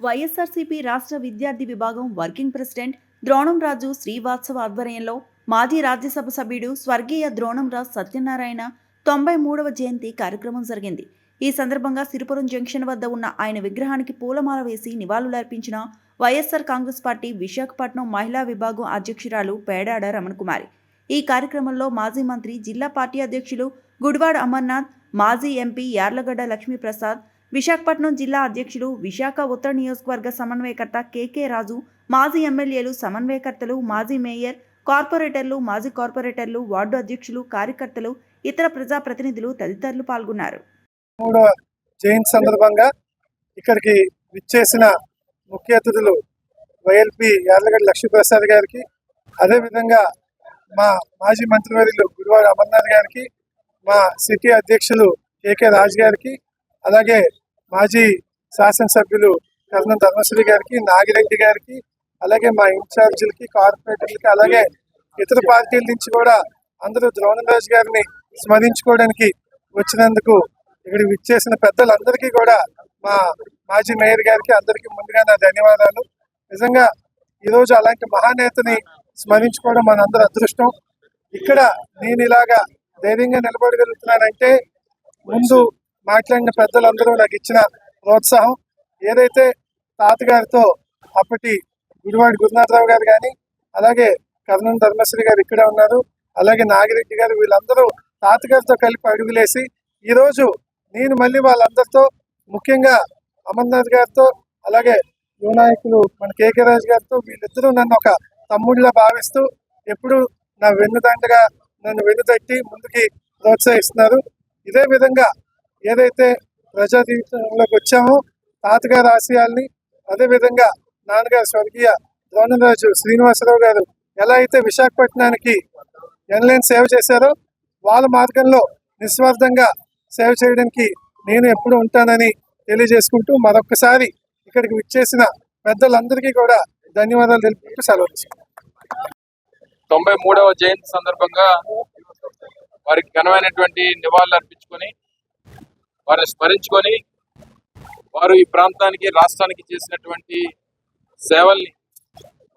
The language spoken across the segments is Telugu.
వైఎస్ఆర్సీపీ రాష్ట్ర విద్యార్థి విభాగం వర్కింగ్ ప్రెసిడెంట్ ద్రోణం రాజు శ్రీవాత్సవ ఆధ్వర్యంలో మాజీ రాజ్యసభ సభ్యుడు స్వర్గీయ ద్రోణంరాజు సత్యనారాయణ తొంభై మూడవ జయంతి కార్యక్రమం జరిగింది. ఈ సందర్భంగా సిరిపురం జంక్షన్ వద్ద ఉన్న ఆయన విగ్రహానికి పూలమాల వేసి నివాళులర్పించిన వైఎస్ఆర్ కాంగ్రెస్ పార్టీ విశాఖపట్నం మహిళా విభాగం అధ్యక్షురాలు పేడాడ రమణకుమారి. ఈ కార్యక్రమంలో మాజీ మంత్రి జిల్లా పార్టీ అధ్యక్షులు గుడివాడ అమర్నాథ్ మాజీ ఎంపీ యార్లగడ్డ లక్ష్మీప్రసాద్ విశాఖపట్నం జిల్లా అధ్యక్షులు విశాఖ ఉత్తర నియోజకవర్గ సమన్వయకర్త కేకే రాజు మాజీ ఎమ్మెల్యేలు సమన్వయకర్తలు మాజీ మేయర్ కార్పొరేటర్లు మాజీ కార్పొరేటర్లు వార్డు అధ్యక్షులు కార్యకర్తలు ఇతర ప్రజాప్రతినిధులు తదితరులు పాల్గొన్నారు. మూడో జయంతి సందర్భంగా ఇక్కడికి విచ్చేసిన ముఖ్య అతిథులు వైఎల్పి యార్లగడ్డ లక్ష్మీప్రసాద్ గారికి అదేవిధంగా మా మాజీ మంత్రివర్యులు గురువాడ అమర్నాథ్ గారికి మా సిటీ అధ్యక్షులు కేకే రాజ్ గారికి అలాగే మాజీ శాసనసభ్యులు కర్ణం ధర్మశ్రీ గారికి నాగిరెడ్డి గారికి అలాగే మా ఇన్ఛార్జీలకి కార్పొరేటర్లకి అలాగే ఇతర పార్టీల నుంచి కూడా అందరూ ద్రోణరాజు గారిని స్మరించుకోవడానికి వచ్చినందుకు ఇక్కడ విచ్చేసిన పెద్దలందరికీ కూడా మా మాజీ మేయర్ గారికి అందరికీ ముందుగా నా ధన్యవాదాలు. నిజంగా ఈరోజు అలాంటి మహానేతని స్మరించుకోవడం మనందరి అదృష్టం. ఇక్కడ నేను ఇలాగా ధైర్యంగా నిలబడగలుగుతున్నానంటే ముందు మాట్లాడిన పెద్దలందరూ నాకు ఇచ్చిన ప్రోత్సాహం. ఏదైతే తాతగారితో అప్పటి గుడివాడి గురునాథరావు గారు కానీ అలాగే కర్ణం ధర్మశ్రీ గారు ఇక్కడే ఉన్నారు అలాగే నాగిరెడ్డి గారు వీళ్ళందరూ తాతగారితో కలిపి అడుగులేసి ఈరోజు నేను మళ్ళీ వాళ్ళందరితో ముఖ్యంగా అమర్నాథ్ గారితో అలాగే యువ నాయకులు మన కేకే రాజు గారితో వీళ్ళిద్దరూ నన్ను ఒక తమ్ముడిలా భావిస్తూ ఎప్పుడు నా వెన్నుదండగా నన్ను వెన్నుదట్టి ముందుకి ప్రోత్సహిస్తున్నారు. ఇదే విధంగా ఏదైతే ప్రజా జీవితంలోకి వచ్చామో తాతగారి ఆశయాల్ని అదేవిధంగా నాన్నగారు స్వర్గీయ ద్రోణరాజు శ్రీనివాసరావు గారు ఎలా అయితే విశాఖపట్నానికి ఎన్లైన్ సేవ చేశారో వాళ్ళ మార్గంలో నిస్వార్థంగా సేవ చేయడానికి నేను ఎప్పుడు ఉంటానని తెలియజేసుకుంటూ మరొకసారి ఇక్కడికి విచ్చేసిన పెద్దలందరికీ కూడా ధన్యవాదాలు తెలుపుకుంటూ సెలవు తొంభై మూడవ జయంతి సందర్భంగా వారికి ఘనమైనటువంటి నివాళులు అర్పించుకొని వారిని స్మరించుకొని వారు ఈ ప్రాంతానికి రాష్ట్రానికి చేసినటువంటి సేవల్ని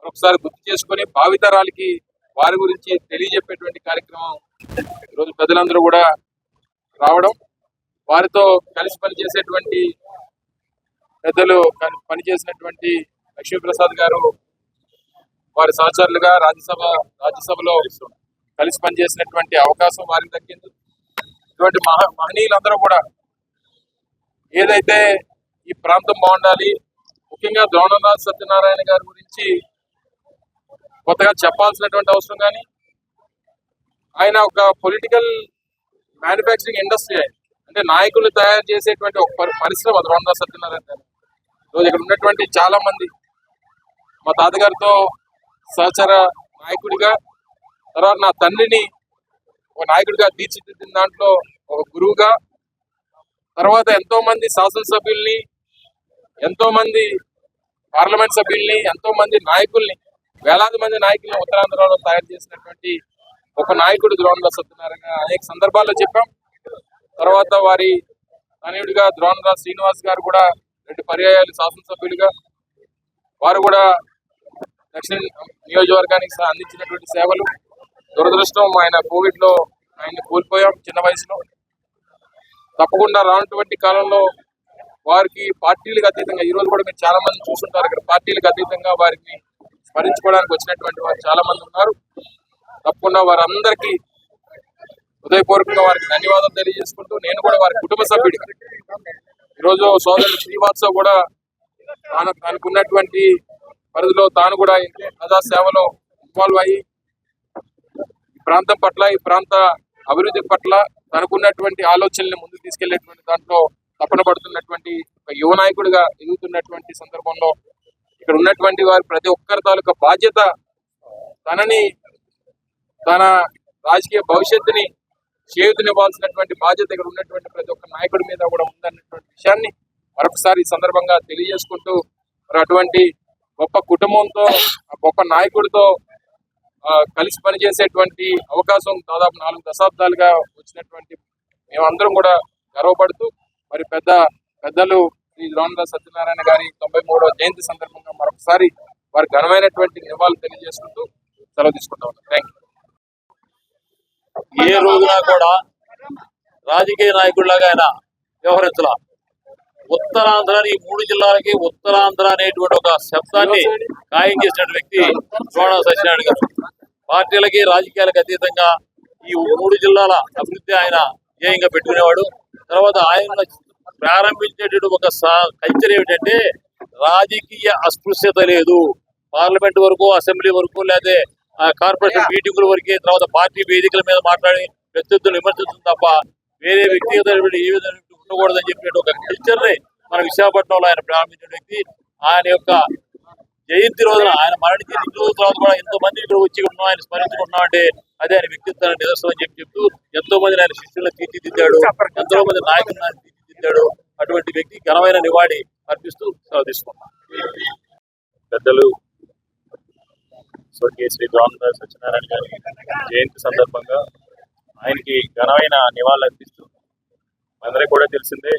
ఒకసారి గుర్తు చేసుకొని భావితరాలకి వారి గురించి తెలియజెప్పేటువంటి కార్యక్రమం ఈరోజు ప్రజలందరూ కూడా రావడం. వారితో కలిసి పనిచేసేటువంటి పెద్దలు పనిచేసినటువంటి లక్ష్మీప్రసాద్ గారు వారి సహచరులుగా రాజ్యసభ రాజ్యసభలో కలిసి పనిచేసినటువంటి అవకాశం వారికి దక్కింది. ఇటువంటి మహా మహనీయులందరూ కూడా ఏదైతే ఈ ప్రాంతం బాగుండాలి ముఖ్యంగా ద్రోణరాజు సత్యనారాయణ గారి గురించి కొత్తగా చెప్పాల్సినటువంటి అవసరం కానీ ఆయన ఒక పొలిటికల్ మ్యానుఫ్యాక్చరింగ్ ఇండస్ట్రీ అంటే నాయకులు తయారు చేసేటువంటి ఒక పరి- పరిశ్రమ ద్రోణరాజు సత్యనారాయణ గారు. రోజు ఇక్కడ ఉన్నటువంటి చాలా మంది మా తాతగారితో సహచర నాయకుడిగా తర్వాత నా తండ్రిని ఒక నాయకుడిగా తీర్చిదిద్దిన దాంట్లో ఒక గురువుగా తర్వాత ఎంతో మంది శాసనసభ్యుల్ని ఎంతో మంది పార్లమెంట్ సభ్యుల్ని ఎంతో మంది నాయకుల్ని వేలాది మంది నాయకుల్ని ఉత్తరాంధ్రలో తయారు చేసినటువంటి ఒక నాయకుడు ద్రోణుల సత్యనారాయణ. అనేక సందర్భాల్లో చెప్పాం. తర్వాత వారి తనయుడిగా ద్రోణరాజు శ్రీనివాస్ గారు కూడా రెండు పర్యాయాలు శాసనసభ్యులుగా వారు కూడా దక్షిణ నియోజకవర్గానికి అందించినటువంటి సేవలు. దురదృష్టం ఆయన కోవిడ్లో ఆయన కోల్పోయాం చిన్న వయసులో. తప్పకుండా రానటువంటి కాలంలో వారికి పార్టీలకు అతీతంగా ఈ రోజు కూడా మీరు చాలా మంది చూస్తుంటారు ఇక్కడ పార్టీలకు అతీతంగా వారిని స్మరించుకోవడానికి వచ్చినటువంటి వారు చాలా మంది ఉన్నారు. తప్పకుండా వారందరికీ హృదయపూర్వకంగా వారికి ధన్యవాదాలు తెలియజేసుకుంటూ నేను కూడా వారి కుటుంబ సభ్యుడి ఈరోజు సోదరుడు శ్రీవాత్సవ్ కూడా తాను తనకున్నటువంటి పరిధిలో తాను కూడా ప్రజా సేవలో ఇన్వాల్వ్ అయ్యి ప్రాంతం పట్ల ఈ ప్రాంత అభివృద్ధి పట్ల తనకున్నటువంటి ఆలోచనల్ని ముందుకు తీసుకెళ్ళేటువంటి దాంట్లో తపన పడుతున్నటువంటి ఒక యువ నాయకుడిగా ఎదుగుతున్నటువంటి సందర్భంలో ఇక్కడ ఉన్నటువంటి వారి ప్రతి ఒక్కరి తాలూకా బాధ్యత తనని తన రాజకీయ భవిష్యత్తుని చేయుతనివ్వాల్సినటువంటి బాధ్యత ఇక్కడ ఉన్నటువంటి ప్రతి ఒక్క నాయకుడి మీద కూడా ఉందన్నటువంటి విషయాన్ని మరొకసారి ఈ సందర్భంగా తెలియజేసుకుంటూ మరి అటువంటి గొప్ప కుటుంబంతో ఆ గొప్ప నాయకుడితో కలిసి పనిచేసేటువంటి అవకాశం దాదాపు నాలుగు దశాబ్దాలుగా వచ్చినటువంటి మేమందరం కూడా గర్వపడుతూ మరి పెద్ద పెద్దలు శ్రీ రామదాస్ సత్యనారాయణ గారి తొంభై మూడవ జయంతి సందర్భంగా మరొకసారి వారి ఘనమైనటువంటి నివాళులు తెలియజేసుకుంటూ సెలవు తీసుకుంటా ఉన్నాం. థ్యాంక్ ఏ రోజున కూడా రాజకీయ నాయకుడిలాగా ఆయన వ్యవహరించాల. ఉత్తరాంధ్ర ఈ మూడు జిల్లాలకి ఉత్తరాంధ్ర అనేటువంటి ఒక శబ్దాన్ని ఖాయం చేసిన వ్యక్తి చోళ సత్యనారాయణ గారు. పార్టీలకి రాజకీయాలకు అతీతంగా ఈ మూడు జిల్లాల అభివృద్ధి ఆయన ధ్యేయంగా పెట్టుకునేవాడు. తర్వాత ఆయన ప్రారంభించేటువంటి ఒక కల్చర్ ఏమిటంటే రాజకీయ అస్పృశ్యత లేదు. పార్లమెంట్ వరకు అసెంబ్లీ వరకు లేదా కార్పొరేషన్ మీటింగుల వరకే తర్వాత పార్టీ వేదికల మీద మాట్లాడి ప్రత్యర్థులు విమర్శించడం తప్ప వేరే వ్యక్తిగత ఏ విధంగా ఉండకూడదని చెప్పిన ఒక కల్చర్ని మన విశాఖపట్నంలో ఆయన ప్రారంభించిన వ్యక్తి. ఆయన యొక్క జయంతి రోజున ఆయన మరణించి రెండు రోజుల తర్వాత కూడా ఎంతో మంది ఇక్కడ వచ్చి ఉన్నాం ఆయన స్మరించుకుంటున్నాం అంటే అదే ఆయన వ్యక్తిత్వాన్ని నిదర్శనం అని చెప్పి చెప్తూ ఎంతో మంది ఆయన శిష్యులను తీర్చిదిద్దాడు ఎంతో మంది నాయకులను తీర్చిదిద్దాడు. అటువంటి వ్యక్తి ఘనమైన నివాళి అర్పిస్తూ సెలవు తీసుకున్నాం పెద్దలు స్వర్గీయ శ్రీ రామదాస్ సత్యనారాయణ గారి జయంతి సందర్భంగా ఆయనకి ఘనమైన నివాళులు అర్పిస్తూ అందరికీ కూడా తెలిసిందే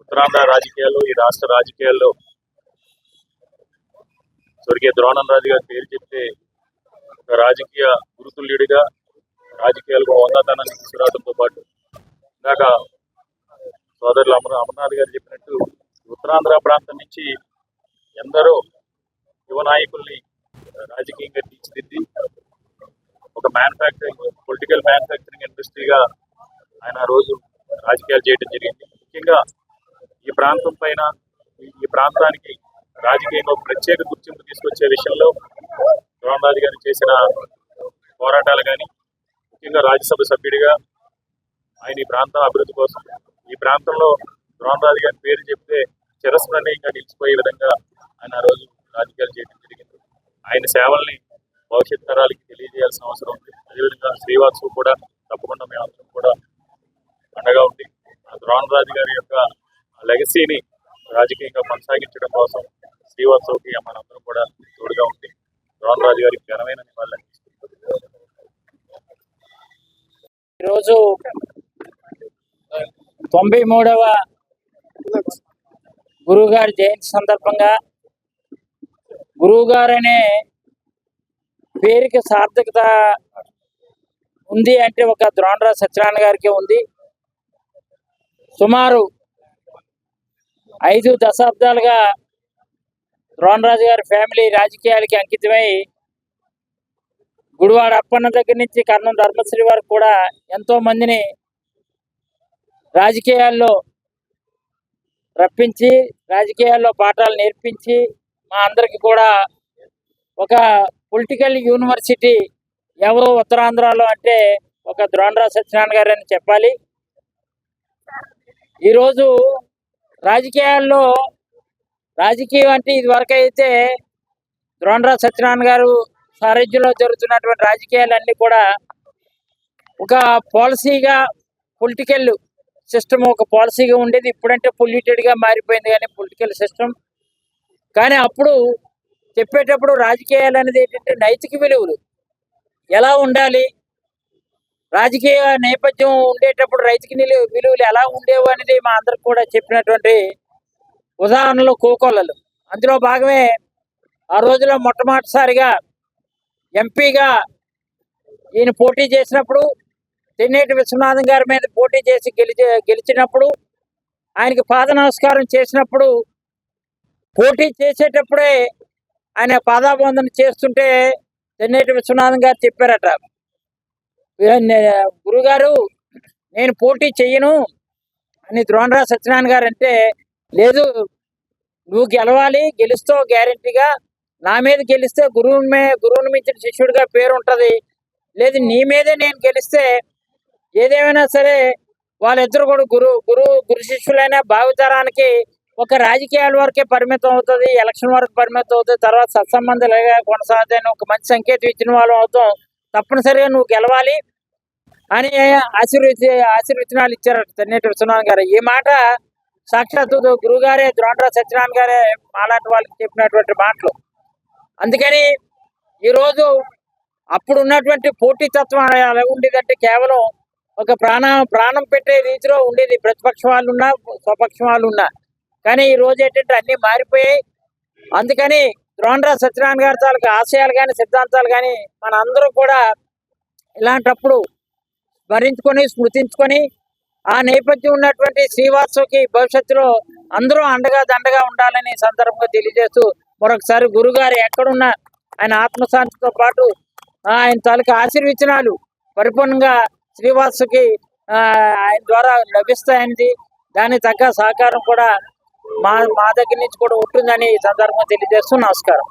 ఉత్తరాంధ్ర రాజకీయాల్లో ఈ రాష్ట్ర రాజకీయాల్లో స్వర్గీయ ద్రోణం రాజు గారి పేరు చెప్తే ఒక రాజకీయ గురుతుల్యుడిగా రాజకీయాలకు ఉన్నతాన్ని తీసుకురావడంతో పాటు ఇందాక సోదరులు అమర అమర్నాథ్ గారు చెప్పినట్టు ఉత్తరాంధ్ర ప్రాంతం నుంచి ఎందరో యువ నాయకుల్ని రాజకీయంగా తీర్చిదిద్ది ఒక మ్యానుఫ్యాక్చరింగ్ పొలిటికల్ మ్యానుఫ్యాక్చరింగ్ ఇండస్ట్రీగా ఆయన రోజు రాజకీయాలు చేయడం జరిగింది. ముఖ్యంగా ఈ ప్రాంతం పైన ఈ- ప్రాంతానికి రాజకీయంగా ప్రత్యేక గుర్తింపు తీసుకొచ్చే విషయంలో రాజు గారు చేసిన పోరాటాలు కానీ ముఖ్యంగా రాజ్యసభ సభ్యుడిగా ఆయన ఈ ప్రాంతం అభివృద్ధి కోసం ఈ ప్రాంతంలో రాజు గారి పేరు చెప్తే చిరస్మరణీయంగా నిలిచిపోయే విధంగా ఆయన ఆ రోజు రాజకీయాలు చేయడం జరిగింది. ఆయన సేవల్ని భవిష్యత్ తరాలకి తెలియజేయాల్సిన అవసరం ఉంది. అదేవిధంగా శ్రీవాత్సు కూడా తప్పకుండా మేమందరం కూడా అండగా ఉండి ఆ ద్రోణరాజు గారి యొక్క లెగసీని రాజకీయంగా కొనసాగించడం కోసం శ్రీవాత్సవ్కి మనందరం కూడా తోడుగా ఉండి ద్రోణరాజు గారికి ఘనమైన నివాళులు ఈరోజు తొంభై మూడవ గురువుగారి జయంతి సందర్భంగా గురువుగారు అనే పేరుకి సార్థకత ఉంది అంటే ఒక ద్రోణరాజు సత్యనారాయణ గారికి ఉంది. సుమారు ఐదు దశాబ్దాలుగా ద్రోణరాజు గారి ఫ్యామిలీ రాజకీయాలకి అంకితమై గుడివాడ అప్పన్న దగ్గర నుంచి కర్ణం ధర్మశ్రీ వరకు కూడా ఎంతో మందిని రాజకీయాల్లో రప్పించి రాజకీయాల్లో పాఠాలు నేర్పించి మా అందరికి కూడా ఒక పొలిటికల్ యూనివర్సిటీ ఎవరు ఉత్తరాంధ్రలో అంటే ఒక ద్రోణరాజు సత్యనారాయణ గారు అని చెప్పాలి. ఈరోజు రాజకీయాల్లో రాజకీయం అంటే ఇది వరకు అయితే ద్రోణరాజు సత్యనారాయణ గారు సారథ్యంలో జరుగుతున్నటువంటి రాజకీయాలన్నీ కూడా ఒక పాలసీగా పొలిటికల్ సిస్టమ్ ఒక పాలసీగా ఉండేది. ఇప్పుడంటే పొల్యూటెడ్గా మారిపోయింది కానీ పొలిటికల్ సిస్టమ్ కానీ అప్పుడు చెప్పేటప్పుడు రాజకీయాలు అనేది ఏంటంటే నైతిక విలువలు. ఎలా ఉండాలి? రాజకీయ నేపథ్యం ఉండేటప్పుడు రైతుకి విలువలు ఎలా ఉండేవి అనేది మా అందరికి కూడా చెప్పినటువంటి ఉదాహరణలు కోకొల్లలు. అందులో భాగమే ఆ రోజులో మొట్టమొదటిసారిగా ఎంపీగా ఈయన పోటీ చేసినప్పుడు తెన్నేటి విశ్వనాథం గారి మీద పోటీ చేసి గెలిచి గెలిచినప్పుడు ఆయనకి పాద నమస్కారం చేసినప్పుడు పోటీ చేసేటప్పుడే ఆయన పాదాబంధన చేస్తుంటే తెన్నేటి విశ్వనాథం గారు చెప్పారట గురుగారు నేను పోటీ చెయ్యను అని ద్రోణరాజ్ సత్యనారాయణ గారు అంటే లేదు నువ్వు గెలవాలి గెలుస్తావు గ్యారెంటీగా. నా మీద గెలిస్తే గురువుని మే గురువుని మించిన శిష్యుడిగా పేరు ఉంటది. లేదు నీ మీదే నేను గెలిస్తే ఏదేమైనా సరే వాళ్ళిద్దరు కూడా గురు గురు గురు శిష్యులైన భావితరానికి ఒక రాజకీయాల వరకే పరిమితం అవుతుంది ఎలక్షన్ వరకు పరిమితం అవుతుంది. తర్వాత సత్సంబంధాలు కొనసాగుతాయని ఒక మంచి సంకేతం ఇచ్చిన వాళ్ళం అవుతాం. తప్పనిసరిగా నువ్వు గెలవాలి అని ఆశీర్వచి ఆశీర్వచనాలు ఇచ్చారు తెన్నేటి విశ్వనాథ్ గారు. ఈ మాట సాక్షాత్తు గురుగారే ద్రోణరాజు సత్యనారాయణ గారే అలాంటి వాళ్ళకి చెప్పినటువంటి మాటలు. అందుకని ఈరోజు అప్పుడు ఉన్నటువంటి పోటీతత్వం ఎలా ఉండేదంటే కేవలం ఒక ప్రాణ ప్రాణం పెట్టే రీతిలో ఉండేది. ప్రతిపక్ష వాళ్ళు ఉన్నా స్వపక్ష వాళ్ళు ఉన్నా కానీ ఈ రోజు ఏంటంటే అన్ని మారిపోయాయి. అందుకని ద్రోణరా సత్యనారాయణ గారి తాలూకు ఆశయాలు కానీ సిద్ధాంతాలు కానీ మన అందరూ కూడా ఇలాంటప్పుడు స్మరించుకొని స్మృతించుకొని ఆ నేపథ్యం ఉన్నటువంటి శ్రీవాసుకి భవిష్యత్తులో అందరూ అండగా దండగా ఉండాలని సందర్భంగా తెలియజేస్తూ మరొకసారి గురుగారు ఎక్కడున్నా ఆయన ఆత్మశాంతితో పాటు ఆయన తాలూకు ఆశీర్వచనాలు పరిపూర్ణంగా శ్రీవాసుకి ఆయన ద్వారా లభిస్తాయని దానికి తగ్గ సహకారం కూడా మా మా దగ్గర నుంచి కూడా ఉంటుందని ఈ సందర్భంగా తెలియజేస్తూ నమస్కారం.